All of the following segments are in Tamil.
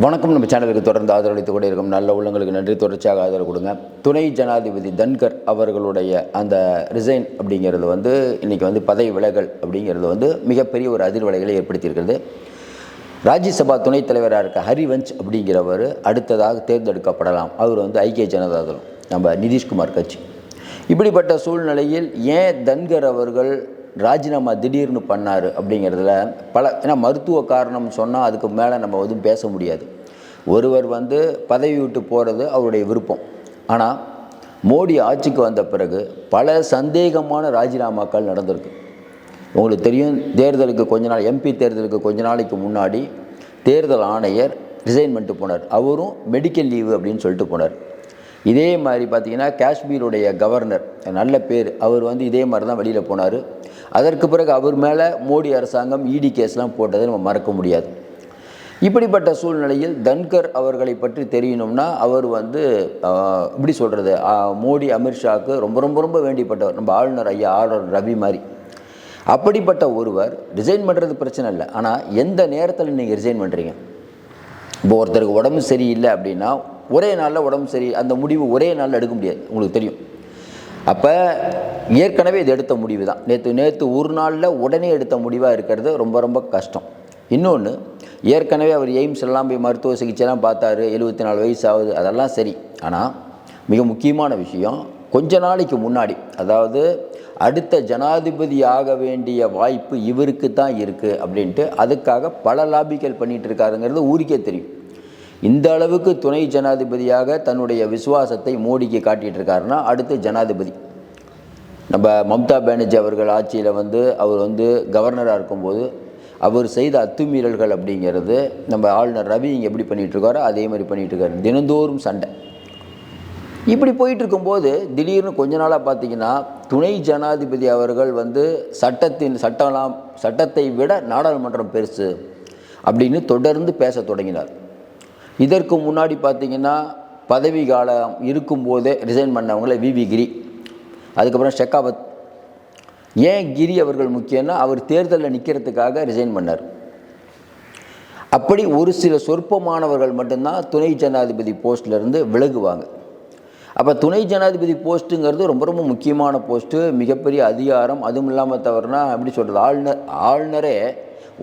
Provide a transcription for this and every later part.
வணக்கம். நம்ம சேனலுக்கு தொடர்ந்து ஆதரவளித்து கூட இருக்கும் நல்ல உள்ளங்களுக்கு நன்றி. தொடர்ச்சியாக ஆதரவு கொடுங்க. துணை ஜனாதிபதி தன்கர் அவர்களுடைய அந்த ரிசைன் அப்படிங்கிறது வந்து இன்றைக்கி வந்து பதவி விலகல் அப்படிங்கிறது வந்து மிகப்பெரிய ஒரு அதிர்வலைகளை ஏற்படுத்தியிருக்கிறது. ராஜ்யசபா துணைத் தலைவராக இருக்க ஹரிவன்ஸ் அப்படிங்கிறவர் அடுத்ததாக தேர்ந்தெடுக்கப்படலாம். அவர் வந்து ஐக்கிய ஜனதாதளம். நம்ம நிதிஷ்குமார் கட்சி. இப்படிப்பட்ட சூழ்நிலையில் ஏன் தன்கர் அவர்கள் ராஜினாமா திடீர்னு பண்ணார் அப்படிங்கிறதுல பல ஏன்னா மருத்துவ காரணம் சொன்னால் அதுக்கு மேலே நம்ம எதுவும் பேச முடியாது. ஒருவர் வந்து பதவி விட்டு போகிறது அவருடைய விருப்பம். ஆனால் மோடி ஆட்சிக்கு வந்த பிறகு பல சந்தேகமான ராஜினாமாக்கள் நடந்திருக்கு. உங்களுக்கு தெரியும் தேர்தலுக்கு கொஞ்ச நாள் எம்பி தேர்தலுக்கு கொஞ்ச நாளைக்கு முன்னாடி தேர்தல் ஆணையர் ரிசைன் பண்ணிட்டு போனார். அவரும் மெடிக்கல் லீவு அப்படின்னு சொல்லிட்டு போனார். இதே மாதிரி பார்த்தீங்கன்னா காஷ்மீருடைய கவர்னர் நல்ல பேர் அவர் வந்து இதே மாதிரி தான் வெளியில் போனார். அதற்கு பிறகு அவர் மேலே மோடி அரசாங்கம் இடி கேஸ்லாம் போட்டதை நம்ம மறக்க முடியாது. இப்படிப்பட்ட சூழ்நிலையில் தன்கர் அவர்களை பற்றி தெரியணும்னா அவர் வந்து இப்படி எப்படி சொல்கிறது மோடி அமித்ஷாவுக்கு ரொம்ப ரொம்ப ரொம்ப வேண்டிப்பட்டவர். நம்ம ஆளுநர் ஐயா ஆளுநர் ரவி மாதிரி. அப்படிப்பட்ட ஒருவர் ரிசைன் பண்ணுறது பிரச்சனை இல்லை. ஆனால் எந்த நேரத்தில் நீங்கள் ரிசைன் பண்ணுறீங்க இப்போ ஒருத்தருக்கு உடம்பு சரியில்லை அப்படின்னா ஒரே நாளில் உடம்பு சரி அந்த முடிவு ஒரே நாளில் எடுக்க முடியாது. உங்களுக்கு தெரியும். அப்போ ஏற்கனவே இது எடுத்த முடிவு தான். நேற்று நேற்று ஒரு நாளில் உடனே எடுத்த முடிவாக இருக்கிறது ரொம்ப ரொம்ப கஷ்டம். இன்னொன்று ஏற்கனவே அவர் எய்ம்ஸ் எல்லாம் போய் மருத்துவ சிகிச்சைலாம் பார்த்தாரு எழுபத்தி நாலு வயசு ஆகுது அதெல்லாம் சரி. ஆனால் மிக முக்கியமான விஷயம் கொஞ்ச நாளைக்கு முன்னாடி அதாவது அடுத்த ஜனாதிபதி ஆக வேண்டிய வாய்ப்பு இவருக்கு தான் இருக்குது அப்படின்ட்டு அதுக்காக பல லாபிகள் பண்ணிகிட்டு இருக்காருங்கிறது ஊருக்கே தெரியும். இந்த அளவுக்கு துணை ஜனாதிபதியாக தன்னுடைய விசுவாசத்தை மோடிக்கு காட்டிகிட்டு இருக்காருன்னா அடுத்து ஜனாதிபதி. நம்ம மம்தா பானர்ஜி அவர்கள் ஆட்சியில் வந்து அவர் வந்து கவர்னராக இருக்கும்போது அவர் செய்த அத்துமீறல்கள் அப்படிங்கிறது நம்ம ஆளுநர் ரவி இங்கே எப்படி பண்ணிகிட்ருக்காரோ அதே மாதிரி பண்ணிகிட்ருக்காரு தினந்தோறும் சண்டை. இப்படி போயிட்டு இருக்கும்போது திடீர்னு கொஞ்ச நாளாக பார்த்தீங்கன்னா துணை ஜனாதிபதி அவர்கள் வந்து சட்டத்தின் சட்டம்லாம் சட்டத்தை விட நாடாளுமன்றம் பெருசு அப்படின்னு தொடர்ந்து பேச தொடங்கினார். இதற்கு முன்னாடி பார்த்தீங்கன்னா பதவி காலம் இருக்கும்போதே ரிசைன் பண்ணவங்கள விவி கிரி. அதுக்கப்புறம் ஷெக்காவத். ஏன் கிரி அவர்கள் முக்கியம்னா அவர் தேர்தலில் நிற்கிறதுக்காக ரிசைன் பண்ணார். அப்படி ஒரு சில சொற்பமானவர்கள் மட்டும்தான் துணை ஜனாதிபதி போஸ்ட்லேருந்து விலகுவாங்க. அப்போ துணை ஜனாதிபதி போஸ்ட்டுங்கிறது ரொம்ப ரொம்ப முக்கியமான போஸ்ட்டு மிகப்பெரிய அதிகாரம் அதுவும் இல்லாமல் தவறுனா எப்படி சொல்கிறது ஆளுநர் ஆளுநரே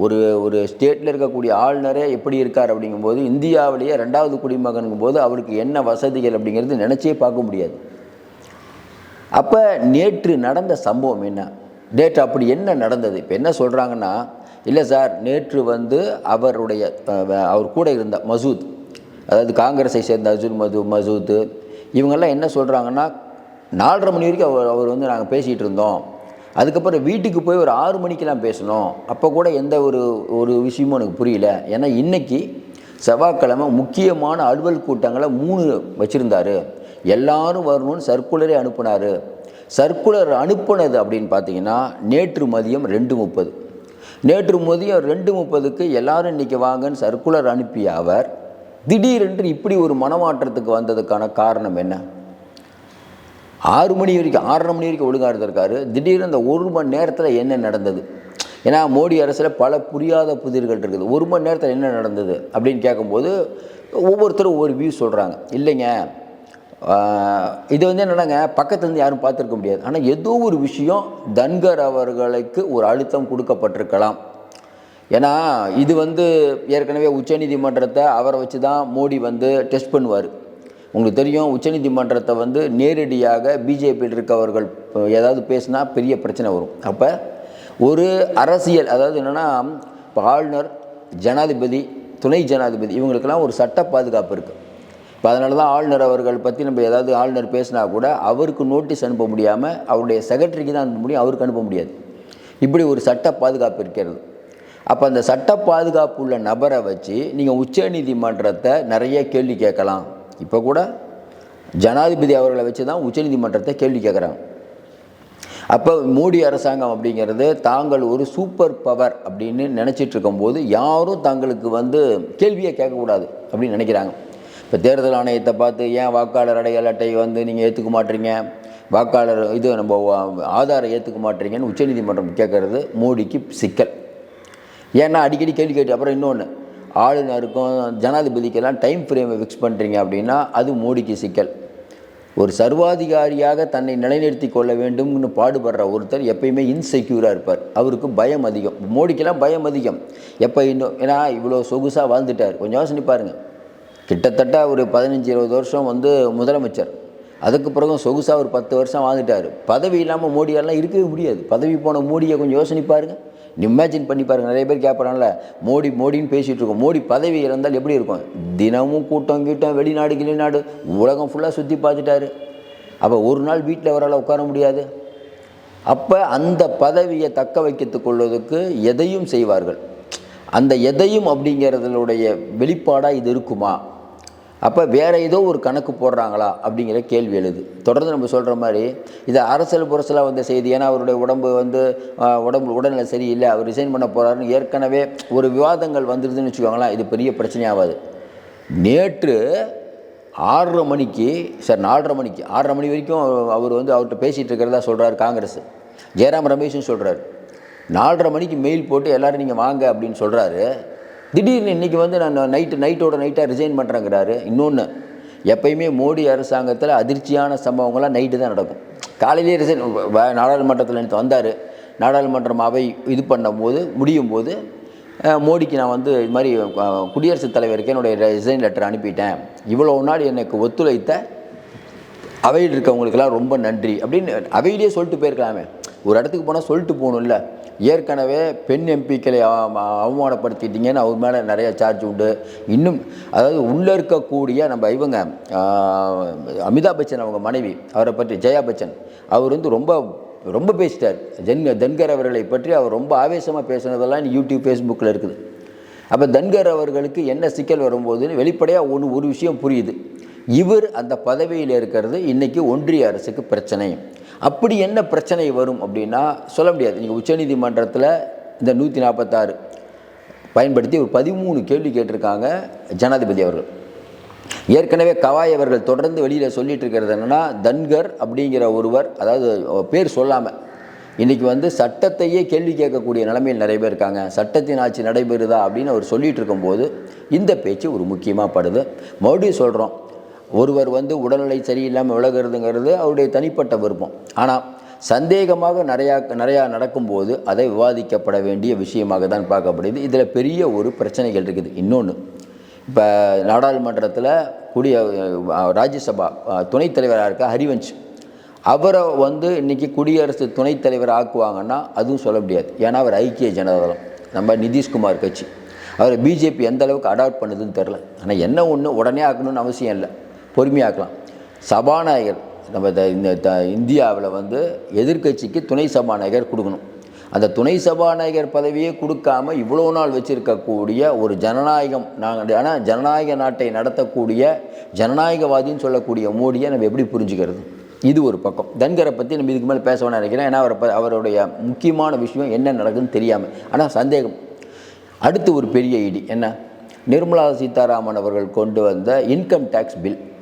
ஒரு ஒரு ஸ்டேட்டில் இருக்கக்கூடிய ஆளுநரே எப்படி இருக்கார் அப்படிங்கும்போது இந்தியாவிலேயே ரெண்டாவது குடிமகனுங்கும் போது அவருக்கு என்ன வசதிகள் அப்படிங்கிறது நினச்சே பார்க்க முடியாது. அப்போ நேற்று நடந்த சம்பவம் என்ன? நேற்று அப்படி என்ன நடந்தது? இப்போ என்ன சொல்கிறாங்கன்னா இல்லை சார் நேற்று வந்து அவருடைய அவர் கூட இருந்த மசூத் அதாவது காங்கிரஸை சேர்ந்த அர்ஜுன் மது மசூத் இவங்கெல்லாம் என்ன சொல்கிறாங்கன்னா நாலரை மணி வரைக்கும் அவர் அவர் வந்து நாங்கள் பேசிகிட்டு இருந்தோம். அதுக்கப்புறம் வீட்டுக்கு போய் ஒரு ஆறு மணிக்கெலாம் பேசணும். அப்போ கூட எந்த ஒரு ஒரு விஷயமும் எனக்கு புரியல. ஏன்னா இன்னைக்கு செவ்வாய்க்கிழமை முக்கியமான அலுவல் கூட்டங்களை மூணு வச்சுருந்தாரு. எல்லாரும் வரணும்னு சர்க்குலரே அனுப்புனார். சர்க்குலர் அனுப்புனது அப்படின்னு பார்த்தீங்கன்னா நேற்று மதியம் ரெண்டு முப்பது. நேற்று மதியம் ரெண்டு முப்பதுக்கு எல்லாரும் இன்றைக்கி வாங்கன்னு சர்க்குலர் அனுப்பிய அவர் திடீரென்று இப்படி ஒரு மனமாற்றத்துக்கு வந்ததுக்கான காரணம் என்ன? ஆறு மணி வரைக்கும் ஆறரை மணி வரைக்கும் ஒழுங்காக இருந்திருக்காரு. திடீர்னு அந்த ஒரு மணி நேரத்தில் என்ன நடந்தது? ஏன்னா மோடி அரசில் பல புரியாத புதிர்கள் இருக்குது. ஒரு மணி நேரத்தில் என்ன நடந்தது? அப்படின்னு கேட்கும்போது ஒவ்வொருத்தரும் ஒவ்வொரு வியூ சொல்கிறாங்க இல்லைங்க. இது வந்து என்னன்னாங்க பக்கத்துலேருந்து யாரும் பார்த்துருக்க முடியாது. ஆனால் ஏதோ ஒரு விஷயம் தன்கர் அவர்களுக்கு ஒரு அழுத்தம் கொடுக்கப்பட்டிருக்கலாம். ஏன்னா இது வந்து ஏற்கனவே உச்சநீதிமன்றத்தை அவரை வச்சு தான் மோடி வந்து டெஸ்ட் பண்ணுவார். உங்களுக்கு தெரியும் உச்சநீதிமன்றத்தை வந்து நேரடியாக பிஜேபியில் இருக்கவர்கள் இப்போ ஏதாவது பேசினா பெரிய பிரச்சனை வரும். அப்போ ஒரு அரசியல் அதாவது என்னென்னா இப்போ ஆளுநர் ஜனாதிபதி துணை ஜனாதிபதி இவங்களுக்கெல்லாம் ஒரு சட்ட பாதுகாப்பு இருக்குது இப்போ அதனால தான் ஆளுநர் அவர்கள் பற்றி நம்ம ஏதாவது ஆளுநர் பேசினா கூட அவருக்கு நோட்டீஸ் அனுப்ப முடியாமல் அவருடைய செக்ரட்டரிக்கு தான் அனுப்ப முடியும் அவருக்கு அனுப்ப முடியாது. இப்படி ஒரு சட்ட பாதுகாப்பு இருக்கிறது. அப்போ அந்த சட்ட பாதுகாப்பு உள்ள நபரை வச்சு நீங்கள் உச்சநீதிமன்றத்தை நிறைய கேள்வி கேட்கலாம். இப்போ கூட ஜனாதிபதி அவர்களை வச்சு தான் உச்சநீதிமன்றத்தை கேள்வி கேட்குறாங்க அப்போ மோடி அரசாங்கம் அப்படிங்கிறது தாங்கள் ஒரு சூப்பர் பவர் அப்படின்னு நினச்சிட்டு இருக்கும்போது யாரும் தங்களுக்கு வந்து கேள்வியை கேட்கக்கூடாது அப்படின்னு நினைக்கிறாங்க. இப்போ தேர்தல் ஆணையத்தை பார்த்து ஏன் வாக்காளர் அடையாள அட்டை வந்து நீங்கள் ஏற்றுக்க மாட்டீங்க? வாக்காளர் இது நம்ம ஆதாரை ஏற்றுக்க மாட்டீங்கன்னு உச்சநீதிமன்றம் கேட்குறது மோடிக்கு சிக்கல். ஏன்னா அடிக்கடி கேள்வி கேட்டு அப்புறம் இன்னொன்று ஆளுநருக்கும் ஜனாதிபதிக்கெல்லாம் டைம் ஃப்ரேமை ஃபிக்ஸ் பண்ணுறீங்க அப்படின்னா அது மோடிக்கு சிக்கல். ஒரு சர்வாதிகாரியாக தன்னை நிலைநிறுத்தி கொள்ள வேண்டும்னு பாடுபடுற ஒருத்தர் எப்பயுமே இன்செக்யூராக இருப்பார். அவருக்கு பயம் அதிகம். மோடிக்கெல்லாம் பயம் அதிகம். எப்போ இன்னும்? ஏன்னா இவ்வளோ சொகுசாக வாழ்ந்துட்டார். கொஞ்சம் யோசனை பாருங்கள் கிட்டத்தட்ட ஒரு பதினஞ்சு இருபது வருஷம் வந்து முதலமைச்சர். அதுக்கு பிறகும் சொகுசாக ஒரு பத்து வருஷம் வாழ்ந்துட்டார். பதவி இல்லாமல் மோடியாலாம் இருக்கவே முடியாது. பதவி போன மோடியை கொஞ்சம் யோசனை பாருங்கள் இமேஜின் பண்ணி பாருங்கள் நிறைய பேர் கேட்பறான்ல மோடி மோடின்னு பேசிகிட்டு இருக்கோம். மோடி பதவி இருந்தால் எப்படி இருக்கும்? தினமும் கூட்டம் கீட்டம் வெளிநாடு கிளிநாடு உலகம் ஃபுல்லாக சுற்றி பார்த்துட்டாரு. அப்போ ஒரு நாள் வீட்டில் அவரால் உட்கார முடியாது. அப்போ அந்த பதவியை தக்க வைத்துக் கொள்வதற்கு எதையும் செய்வார்கள்? அந்த எதையும் அப்படிங்கிறதுடைய வெளிப்பாடாக இது இருக்குமா? அப்போ வேற ஏதோ ஒரு கணக்கு போடுறாங்களா அப்படிங்கிற கேள்வி எழுது. தொடர்ந்து நம்ம சொல்கிற மாதிரி இது அரசியல் புரசலாக வந்த செய்தி. ஏன்னா அவருடைய உடம்பு வந்து உடம்பு உடல்நிலை சரியில்லை. அவர் ரிசைன் பண்ண போகிறாருன்னு ஏற்கனவே ஒரு விவாதங்கள் வந்துடுதுன்னு வச்சுக்கோங்களேன் இது பெரிய பிரச்சனையாகாது நேற்று ஆறரை மணிக்கு சார் நாலரை மணிக்கு ஆறரை மணி வரைக்கும் அவர் வந்து அவர்கிட்ட பேசிகிட்டு இருக்கிறதா சொல்கிறார் காங்கிரஸ். ஜெயராம் ரமேஷும் சொல்கிறார் நாலரை மணிக்கு மெயில் போட்டு எல்லோரும் நீங்கள் வாங்க அப்படின்னு சொல்கிறாரு திடீர்னு இன்றைக்கி வந்து நான் நைட்டு நைட்டோட நைட்டாக ரிசைன் பண்ணுறேங்கிறாரு இன்னொன்று எப்பயுமே மோடி அரசாங்கத்தில் அதிர்ச்சியான சம்பவங்கள்லாம் நைட்டு தான் நடக்கும். காலையிலேயே ரிசைன் நாடாளுமன்றத்தில் நேற்று வந்தார். நாடாளுமன்றம் அவை இது பண்ணும்போது முடியும் போது மோடிக்கு நான் வந்து இது மாதிரி குடியரசுத் தலைவருக்கு என்னுடைய ரிசைன் லெட்டர் அனுப்பிட்டேன். இவ்வளோ நாள் எனக்கு ஒத்துழைத்த அவையில் இருக்கவங்களுக்கெல்லாம் ரொம்ப நன்றி அப்படின்னு அவையிலேயே சொல்லிட்டு போயிருக்கலாமே. ஒரு இடத்துக்கு போனால் சொல்லிட்டு போகணும்ல. ஏற்கனவே பெண் எம்பிக்களை அவமானப்படுத்திட்டீங்கன்னு அவர் மேலே நிறைய சார்ஜ் உண்டு. இன்னும் அதாவது உள்ளே இருக்கக்கூடிய நம்ம இவங்க அமிதாப் பச்சன் அவங்க மனைவி அவரை பற்றி ஜெயா பச்சன் அவர் வந்து ரொம்ப ரொம்ப பேசிட்டார். ஜென் தன்கர் அவர்களை பற்றி அவர் ரொம்ப ஆவேசமாக பேசுனதெல்லாம் யூடியூப் ஃபேஸ்புக்கில் இருக்குது. அப்போ தன்கர் அவர்களுக்கு என்ன சிக்கல் வரும்போதுன்னு வெளிப்படையாக ஒன்று ஒரு விஷயம் புரியுது. இவர் அந்த பதவியில் இருக்கிறது இன்றைக்கி ஒன்றிய அரசுக்கு பிரச்சனை. அப்படி என்ன பிரச்சனை வரும் அப்படின்னா சொல்ல முடியாது. நீங்கள் உச்சநீதிமன்றத்தில் இந்த நூற்றி நாற்பத்தாறு பயன்படுத்தி ஒரு பதிமூணு கேள்வி கேட்டிருக்காங்க ஜனாதிபதி அவர்கள். ஏற்கனவே கவாய் அவர்கள் தொடர்ந்து வெளியில் சொல்லிட்டு இருக்கிறது என்னென்னா தன்கர் அப்படிங்கிற ஒருவர் அதாவது பேர் சொல்லாமல் இன்றைக்கி வந்து சட்டத்தையே கேள்வி கேட்கக்கூடிய நிலைமையில் நிறைய பேர் இருக்காங்க. சட்டத்தின் ஆட்சி நடைபெறுதா அப்படின்னு அவர் சொல்லிகிட்டு இருக்கும்போது இந்த பேச்சு ஒரு முக்கியமாக படுது. மறுபடியும் சொல்கிறோம் ஒருவர் வந்து உடல்நிலை சரியில்லாமல் விலகிறதுங்கிறது அவருடைய தனிப்பட்ட விருப்பம். ஆனால் சந்தேகமாக நிறையா நிறையா நடக்கும்போது அதை விவாதிக்கப்பட வேண்டிய விஷயமாக தான் பார்க்கப்படுது இதில் பெரிய ஒரு பிரச்சனைகள் இருக்குது. இன்னொன்று இப்போ நாடாளுமன்றத்தில் கூடிய ராஜ்யசபா துணைத் தலைவராக இருக்க ஹரிவன்ஷ் அவரை வந்து இன்றைக்கி குடியரசு துணைத் தலைவர் ஆக்குவாங்கன்னா அதுவும் சொல்ல முடியாது. ஏன்னா அவர் ஐக்கிய ஜனதாதளம். நம்ம நிதிஷ்குமார் கட்சி. அவர் பிஜேபி எந்த அளவுக்கு அடாப்ட் பண்ணுதுன்னு தெரில ஆனால் என்ன ஒன்று உடனே ஆக்கணும்னு அவசியம் இல்லை. பொறுமையாக்கலாம். சபாநாயகர் நம்ம இந்த- இந்த த- இந்தியாவில் வந்து எதிர்க்கட்சிக்கு துணை சபாநாயகர் கொடுக்கணும். அந்த துணை சபாநாயகர் பதவியே கொடுக்காம இவ்வளோ நாள் வச்சுருக்கக்கூடிய ஒரு ஜனநாயகம் நாங்கள் ஆனால் ஜனநாயக நாட்டை நடத்தக்கூடிய ஜனநாயகவாதின்னு சொல்லக்கூடிய மோடியை நம்ம எப்படி புரிஞ்சுக்கிறது? இது ஒரு பக்கம். தன்கரை பற்றி நம்ம இதுக்கு மேலே பேச வேணாம் நினைக்கிறேன். ஏன்னா அவரை அவருடைய முக்கியமான விஷயம் என்ன நடக்குதுன்னு தெரியாமல் ஆனால் சந்தேகம். அடுத்து ஒரு பெரிய இடி. என்ன? நிர்மலா சீதாராமன் அவர்கள் கொண்டு வந்த income tax bill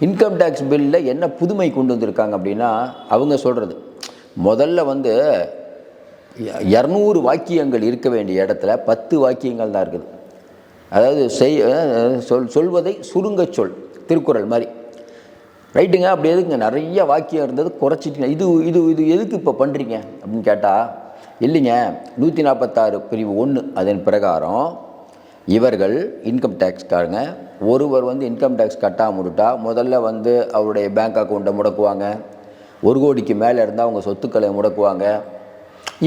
income tax பில்லில் என்ன புதுமை கொண்டு வந்திருக்காங்க அப்படின்னா அவங்க சொல்கிறது முதல்ல வந்து இரநூறு வாக்கியங்கள் இருக்க வேண்டிய இடத்துல பத்து வாக்கியங்கள் தான் இருக்குது. அதாவது செய் சொல் சொல்வதை சுருங்கச் சொல் திருக்குறள் மாதிரி. ரைட்டுங்க அப்படி எதுங்க நிறைய வாக்கியம் இருந்தது குறைச்சிட்டிங்க. இது இது இது எதுக்கு இப்போ பண்ணுறீங்க அப்படின்னு கேட்டால் இல்லைங்க நூற்றி நாற்பத்தாறு பிரிவு ஒன்று அதன் பிரகாரம் இவர்கள் இன்கம் டேக்ஸ்காரங்க ஒருவர் வந்து இன்கம் டேக்ஸ் கட்டாமல் விட்டா முதல்ல வந்து அவருடைய பேங்க் அக்கௌண்ட்டை முடக்குவாங்க. ஒரு கோடிக்கு மேலே இருந்தால் அவங்க சொத்துக்களை முடக்குவாங்க.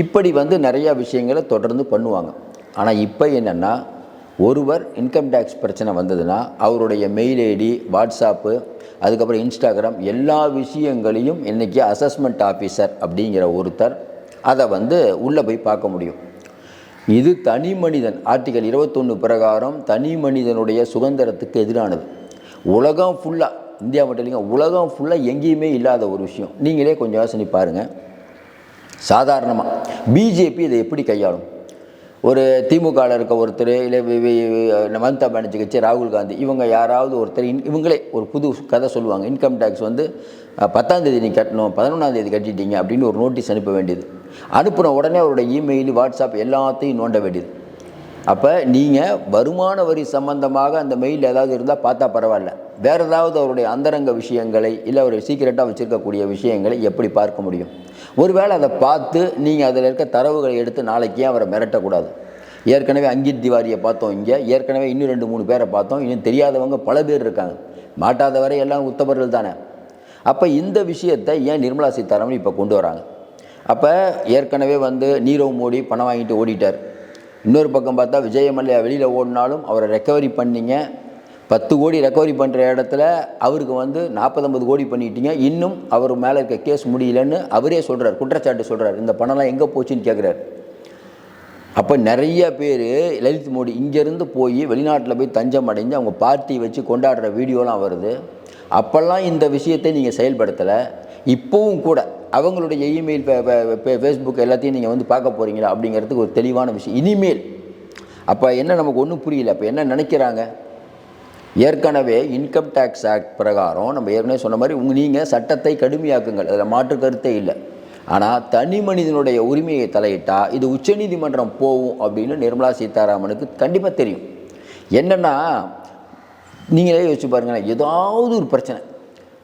இப்படி வந்து நிறையா விஷயங்களை தொடர்ந்து பண்ணுவாங்க. ஆனால் இப்போ என்னென்னா ஒருவர் இன்கம் டேக்ஸ் பிரச்சனை வந்ததுன்னா அவருடைய மெயில் ஐடி வாட்ஸ்அப்பு அதுக்கப்புறம் இன்ஸ்டாகிராம் எல்லா விஷயங்களையும் இன்றைக்கி அசஸ்மெண்ட் ஆஃபீஸர் அப்படிங்கிற ஒருத்தர் அதை வந்து உள்ளே போய் பார்க்க முடியும். இது தனி மனிதன். ஆர்டிகல் இருபத்தொன்று பிரகாரம் தனி மனிதனுடைய சுதந்திரத்துக்கு எதிரானது. உலகம் ஃபுல்லாக இந்தியா மட்டும் இல்லைங்க உலகம் ஃபுல்லாக எங்கேயுமே இல்லாத ஒரு விஷயம். நீங்களே கொஞ்சம் யோசனை பாருங்கள் சாதாரணமாக பிஜேபி இதை எப்படி கையாளும்? ஒரு திமுகவில் இருக்க ஒருத்தர் இல்லை வி- மம்தா பானர்ஜி கட்சி ராகுல் காந்தி இவங்க யாராவது ஒருத்தர் இன்- இவங்களே ஒரு புது கதை சொல்லுவாங்க. இன்கம் டேக்ஸ் வந்து பத்தாம் தேதி நீ கட்டணும் பதினொன்றாம் தேதி கட்டிட்டீங்க அப்படின்னு ஒரு நோட்டீஸ் அனுப்ப வேண்டியது. அனுப்பின உடனே அவருடைய இமெயில் வாட்ஸ்அப் எல்லாத்தையும் நோண்ட வேண்டியது. அப்போ நீங்கள் வருமான வரி சம்பந்தமாக அந்த மெயில் ஏதாவது இருந்தால் பார்த்தா பரவாயில்ல. வேறு ஏதாவது அவருடைய அந்தரங்க விஷயங்களை இல்லை அவருடைய சீக்கிரட்டாக வச்சுருக்கக்கூடிய விஷயங்களை எப்படி பார்க்க முடியும்? ஒருவேளை அதை பார்த்து நீங்கள் அதில் இருக்க தரவுகளை எடுத்து நாளைக்கு ஏன் அவரை மிரட்டக்கூடாது? ஏற்கனவே அங்கித் திவாரியை பார்த்தோம் இங்கே. ஏற்கனவே இன்னும் ரெண்டு மூணு பேரை பார்த்தோம். இன்னும் தெரியாதவங்க பல பேர் இருக்காங்க. மாட்டாதவரை எல்லாம் உத்தவர்கள் தானே. அப்போ இந்த விஷயத்தை ஏன் நிர்மலா சீதாராமன் இப்போ கொண்டு வராங்க? அப்போ ஏற்கனவே வந்து நீரவ் மோடி பணம் வாங்கிட்டு ஓடிட்டார். இன்னொரு பக்கம் பார்த்தா விஜய மல்லையா வெளியில் ஓடினாலும் அவரை ரெக்கவரி பண்ணிங்க. பத்து கோடி ரெக்கவரி பண்ணுற இடத்துல அவருக்கு வந்து நாற்பத்தொம்பது கோடி பண்ணிட்டீங்க. இன்னும் அவர் மேலே இருக்க கேஸ் முடியலன்னு அவரே சொல்கிறார் குற்றச்சாட்டு சொல்கிறார் இந்த பணம்லாம் எங்கே போச்சுன்னு கேட்குறாரு அப்போ நிறைய பேர் லலித் மோடி இங்கேருந்து போய் வெளிநாட்டில் போய் தஞ்சம் அடைஞ்சு அவங்க பார்ட்டி வச்சு கொண்டாடுற வீடியோலாம் வருது. அப்போல்லாம் இந்த விஷயத்தை நீங்கள் செயல்படுத்தலை. இப்போவும் கூட அவங்களுடைய இமெயில் ஃபேஸ்புக் எல்லாத்தையும் நீங்கள் வந்து பார்க்க போகிறீங்களா அப்படிங்கிறதுக்கு ஒரு தெளிவான விஷயம். இனிமேல் அப்போ என்ன நமக்கு ஒன்றும் புரியல அப்போ என்ன நினைக்கிறாங்க? ஏற்கனவே இன்கம் டேக்ஸ் ஆக்ட் பிரகாரம் நம்ம ஏற்கனவே சொன்ன மாதிரி உங்கள் நீங்கள் சட்டத்தை கடுமையாக்குங்கள். அதில் மாற்று கருத்தே இல்லை. ஆனால் தனி மனிதனுடைய உரிமையை தலையிட்டால் இது உச்சநீதிமன்றம் போகும் அப்படின்னு நிர்மலா சீதாராமனுக்கு கண்டிப்பாக தெரியும். என்னென்னா நீங்களே யோசிச்சு பாருங்களேன் ஏதாவது ஒரு பிரச்சனை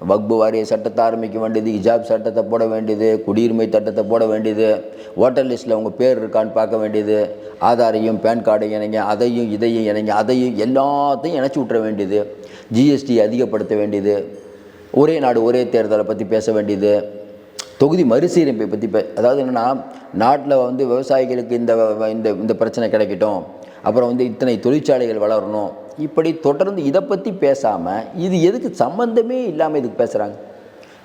வக்பு வாரிய சட்டத்தை ஆரம்பிக்க வேண்டியது ஹிஜாப் சட்டத்தை போட வேண்டியது குடியுரிமை சட்டத்தை போட வேண்டியது ஓட்டர் லிஸ்ட்டில் உங்கள் பேர் இருக்கான்னு பார்க்க வேண்டியது ஆதாரையும் பேன் கார்டையும் இணைங்க அதையும் இதையும் இணைங்க அதையும் எல்லாத்தையும் இணைச்சி விட்டுற வேண்டியது ஜிஎஸ்டி அதிகப்படுத்த வேண்டியது ஒரே நாடு ஒரே தேர்தலை பற்றி பேச வேண்டியது தொகுதி மறுசீரமைப்பை பற்றி பே அதாவது என்னென்னா நாட்டில் வந்து விவசாயிகளுக்கு இந்த வ- இந்த இந்த பிரச்சனை கிடைக்கட்டும் அப்புறம் வந்து இத்தனை தொழிற்சாலைகள் வளரணும் இப்படி தொடர்ந்து இதை பற்றி பேசாமல் இது எதுக்கு சம்பந்தமே இல்லாமல் இதுக்கு பேசுகிறாங்க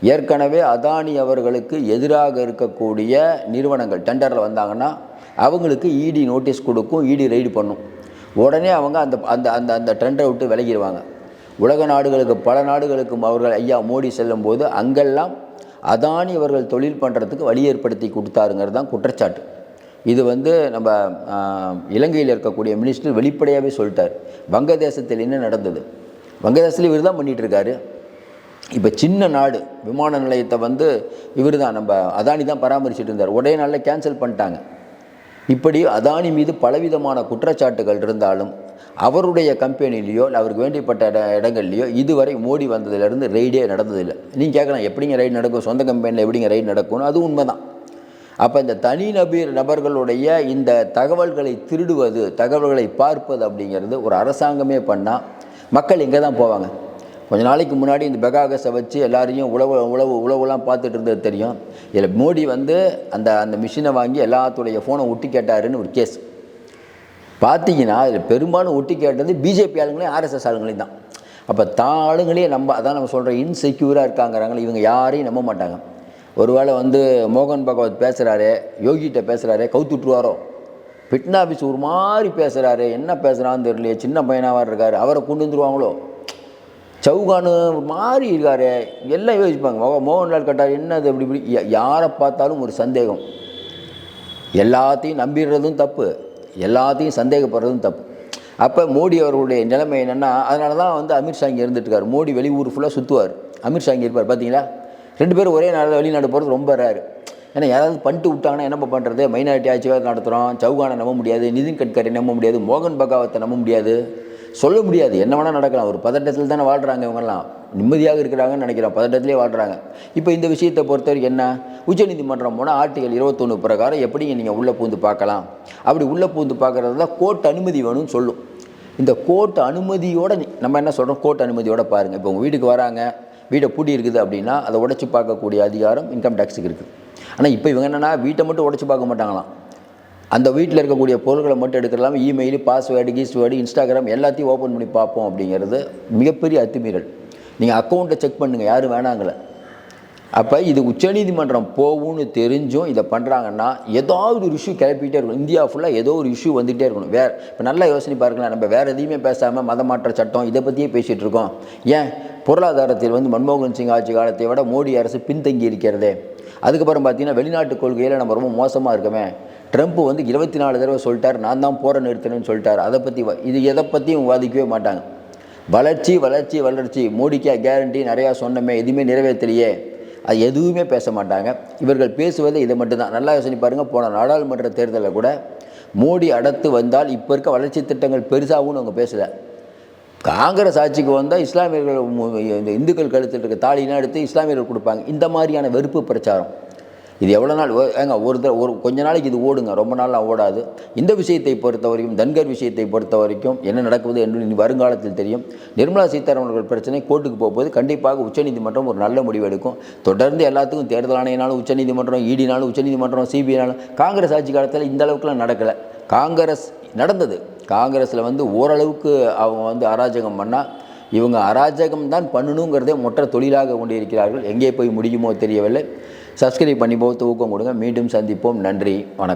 ஏற்கனவே அதானி அவர்களுக்கு எதிராக இருக்கக்கூடிய நிறுவனங்கள் டெண்டரில் வந்தாங்கன்னா அவங்களுக்கு இடி நோட்டீஸ் கொடுக்கும் இடி ரெய்டு பண்ணும். உடனே அவங்க அந்த அந்த அந்த அந்த டெண்டரை விட்டு விலகிடுவாங்க உலக நாடுகளுக்கு பல நாடுகளுக்கும் அவர்கள் ஐயா மோடி செல்லும்போது அங்கெல்லாம் அதானி அவர்கள் தொழில் பண்ணுறதுக்கு வழி ஏற்படுத்தி கொடுத்தாருங்கிறது தான் குற்றச்சாட்டு. இது வந்து நம்ம இலங்கையில் இருக்கக்கூடிய மினிஸ்டர் வெளிப்படையாகவே சொல்லிட்டார். வங்கதேசத்தில் என்ன நடந்தது? வங்கதேசத்தில் இவர் தான் பண்ணிகிட்டு இருக்காரு இப்போ சின்ன நாடு விமான நிலையத்தை வந்து இவர் தான் நம்ம அதானி தான் பராமரிச்சுட்டு இருந்தார். ஒரே நாளில் கேன்சல் பண்ணிட்டாங்க. இப்படி அதானி மீது பலவிதமான குற்றச்சாட்டுகள் இருந்தாலும் அவருடைய கம்பெனிலேயோ இல்லை அவருக்கு வேண்டியப்பட்ட இட இடங்கள்லையோ இதுவரை மோடி வந்ததுலேருந்து ரெய்டே நடந்ததில்லை. நீங்கள் கேட்கலாம் எப்படிங்க ரைடு நடக்கும்? சொந்த கம்பெனியில் எப்படிங்க ரைடு நடக்கும்னு? அது உண்மைதான். அப்போ இந்த தனி நபீர் நபர்களுடைய இந்த தகவல்களை திருடுவது தகவல்களை பார்ப்பது அப்படிங்கிறது ஒரு அரசாங்கமே பண்ணால் மக்கள் இங்கே தான் போவாங்க. கொஞ்ச நாளைக்கு முன்னாடி இந்த பெகாகஸை வச்சு எல்லாரையும் உழவு உழவு உழவுலாம் பார்த்துட்டு இருந்தது தெரியும். இதில் மோடி வந்து அந்த அந்த மிஷினை வாங்கி எல்லாத்துடைய ஃபோனை ஒட்டி கேட்டாருன்னு ஒரு கேஸ் பார்த்தீங்கன்னா இதில் பெரும்பாலும் ஒட்டி கேட்டது பிஜேபி ஆளுங்களையும் ஆர்எஸ்எஸ் ஆளுங்களையும் தான். அப்போ தான் ஆளுங்களே நம்ம அதான் நம்ம சொல்கிறோம் இன்செக்யூராக இருக்காங்கிறாங்களே இவங்க யாரையும் நம்ப மாட்டாங்க. ஒருவேளை வந்து மோகன் பகவத் பேசுகிறாரு யோகிட்ட பேசுகிறாரு கவுத்துட்ருவாரோ பிட்னாபிஸ் ஒரு மாதிரி பேசுகிறாரு என்ன பேசுகிறான்னு தெரியலையே சின்ன பையனாக இருக்காரு அவரை கொண்டு வந்துருவாங்களோ? சவுகானு ஒரு மாதிரி இருக்காரு எல்லாம் யோசிப்பாங்க மோ மோகன்லால் கட்டார் என்னது இப்படி இப்படி? யாரை பார்த்தாலும் ஒரு சந்தேகம். எல்லாத்தையும் நம்பிடுறதும் தப்பு எல்லாத்தையும் சந்தேகப்படுறதும் தப்பு. அப்போ மோடி அவர்களுடைய நிலைமை என்னென்னா அதனால தான் வந்து அமித்ஷா இங்கே இருந்துட்டுருக்காரு. மோடி வெளியூர் ஃபுல்லாக சுற்றுவார் அமித்ஷா இங்கே இருப்பார் பார்த்தீங்களா ரெண்டு பேரும் ஒரே நாளில் வெளிநாடு போகிறது ரொம்ப ரேரு ஏன்னா யாராவது பண்ணிட்டு விட்டாங்கன்னா என்ன பண்ணுறது மைனாரிட்டி ஆட்சி வேறு நடத்துகிறோம் சவுகானை நம்ப முடியாது. நிதின் கட்கரி நம்ப முடியாது. மோகன் பகாவத்தை நம்ப முடியாது. சொல்ல முடியாது. என்ன வேணால் நடக்கலாம். ஒரு பதட்டத்தில் தானே வாழ்கிறாங்க இவங்கெல்லாம். நிம்மதியாக இருக்கிறாங்கன்னு நினைக்கிறோம் பதட்டத்திலே வாழ்கிறாங்க இப்போ இந்த விஷயத்தை பொறுத்தவரைக்கும் என்ன? உச்சநீதிமன்றம் போனால் ஆர்டிகல் இருபத்தொன்று பிரகாரம் எப்படிங்க நீங்கள் உள்ளே பூந்து பார்க்கலாம்? அப்படி உள்ளே பூந்து பார்க்குறது தான் கோர்ட் அனுமதி வேணும்னு சொல்லும். இந்த கோர்ட் அனுமதியோடு நம்ம என்ன சொல்கிறோம் கோர்ட் அனுமதியோடு பாருங்கள் இப்போ உங்கள் வீட்டுக்கு வராங்க. வீட்டை பூட்டி இருக்குது அப்படின்னா அதை உடைச்சி பார்க்கக்கூடிய அதிகாரம் இன்கம் டேக்ஸுக்கு இருக்குது. ஆனால் இப்போ இவங்க என்னென்னா வீட்டை மட்டும் உடச்சி பார்க்க மாட்டாங்களாம். அந்த வீட்டில் இருக்கக்கூடிய பொருட்களை மட்டும் எடுக்கலாம் இமெயில் பாஸ்வேர்டு கீஸ்வேர்டு இன்ஸ்டாகிராம் எல்லாத்தையும் ஓப்பன் பண்ணி பார்ப்போம் அப்படிங்கிறது மிகப்பெரிய அத்துமீறல். நீங்கள் அக்கௌண்ட்டை செக் பண்ணுங்கள் யாரும் வேணாங்களே அப்போ இது உச்சநீதிமன்றம் போகும்னு தெரிஞ்சும் இதை பண்ணுறாங்கன்னா ஏதாவது ஒரு இஷ்யூ கிளப்பிகிட்டே இருக்கணும். இந்தியா ஃபுல்லாக ஏதோ ஒரு இஷ்யூ வந்துகிட்டே இருக்கணும். வேறு இப்போ நல்லா யோசனை பாருங்களேன். நம்ம வேறு எதையுமே பேசாமல் மத மாற்ற சட்டம் இதை பற்றியே பேசிகிட்டு இருக்கோம். ஏன்? பொருளாதாரத்தில் வந்து மன்மோகன் சிங் ஆட்சி காலத்தை விட மோடி அரசு பின்தங்கி இருக்கிறதே. அதுக்கப்புறம் பார்த்தீங்கன்னா வெளிநாட்டு கொள்கையில் நம்ம ரொம்ப மோசமாக இருக்கமே. ட்ரம்ப் வந்து இருபத்தி நாலு தடவை சொல்லிட்டார். நான் தான் போரை நிறுத்தினேன்னு சொல்லிட்டார். அதை பற்றி இது எதை பற்றியும் விவாதிக்கவே மாட்டாங்க. வளர்ச்சி வளர்ச்சி வளர்ச்சி. மோடிக்கா கேரண்டி நிறையா சொன்னமே. எதுவுமே நிறைவேற்றலையே. அது எதுவுமே பேச மாட்டாங்க. இவர்கள் பேசுவதே இதை மட்டும்தான். நல்லா யோசனை பாருங்கள் போன நாடாளுமன்ற தேர்தலில் கூட மோடி அடுத்து வந்தால் இப்போ இருக்க வளர்ச்சி திட்டங்கள் பெருசாகும்னு அவங்க பேசலை. காங்கிரஸ் ஆட்சிக்கு வந்தால் இஸ்லாமியர்கள் இந்த இந்துக்கள் கழுத்தில் இருக்க தாலினா எடுத்து இஸ்லாமியர்கள் கொடுப்பாங்க. இந்த மாதிரியான வெறுப்பு பிரச்சாரம். இது எவ்வளோ நாள் ஏங்க ஒரு தடவை ஒரு கொஞ்ச நாளைக்கு இது ஓடுங்க ரொம்ப நாள்லாம் ஓடாது. இந்த விஷயத்தை பொறுத்த வரைக்கும் தன்கர் விஷயத்தை பொறுத்த வரைக்கும் என்ன நடக்குது என்று இனி வருங்காலத்தில் தெரியும். நிர்மலா சீதாராமன் அவர்கள் பிரச்சனை கோர்ட்டுக்கு போகும்போது கண்டிப்பாக உச்சநீதிமன்றம் ஒரு நல்ல முடிவு எடுக்கும். தொடர்ந்து எல்லாத்துக்கும் தேர்தல் ஆணையனாலும் உச்சநீதிமன்றம் ஈடினாலும் உச்சநீதிமன்றம் சிபிஐனாலும் காங்கிரஸ் ஆட்சி காலத்தில் இந்த அளவுக்குலாம் நடக்கலை. காங்கிரஸ் நடந்தது. காங்கிரஸில் வந்து ஓரளவுக்கு அவங்க வந்து அராஜகம் பண்ணால் இவங்க அராஜகம் தான் பண்ணணுங்கிறதே மொற்ற தொழிலாக கொண்டிருக்கிறார்கள். எங்கே போய் முடியுமோ தெரியவில்லை. சப்ஸ்கிரைப் பண்ணி போத்து ஊக்கம் கொடுங்க. மீண்டும் சந்திப்போம். நன்றி. வணக்கம்.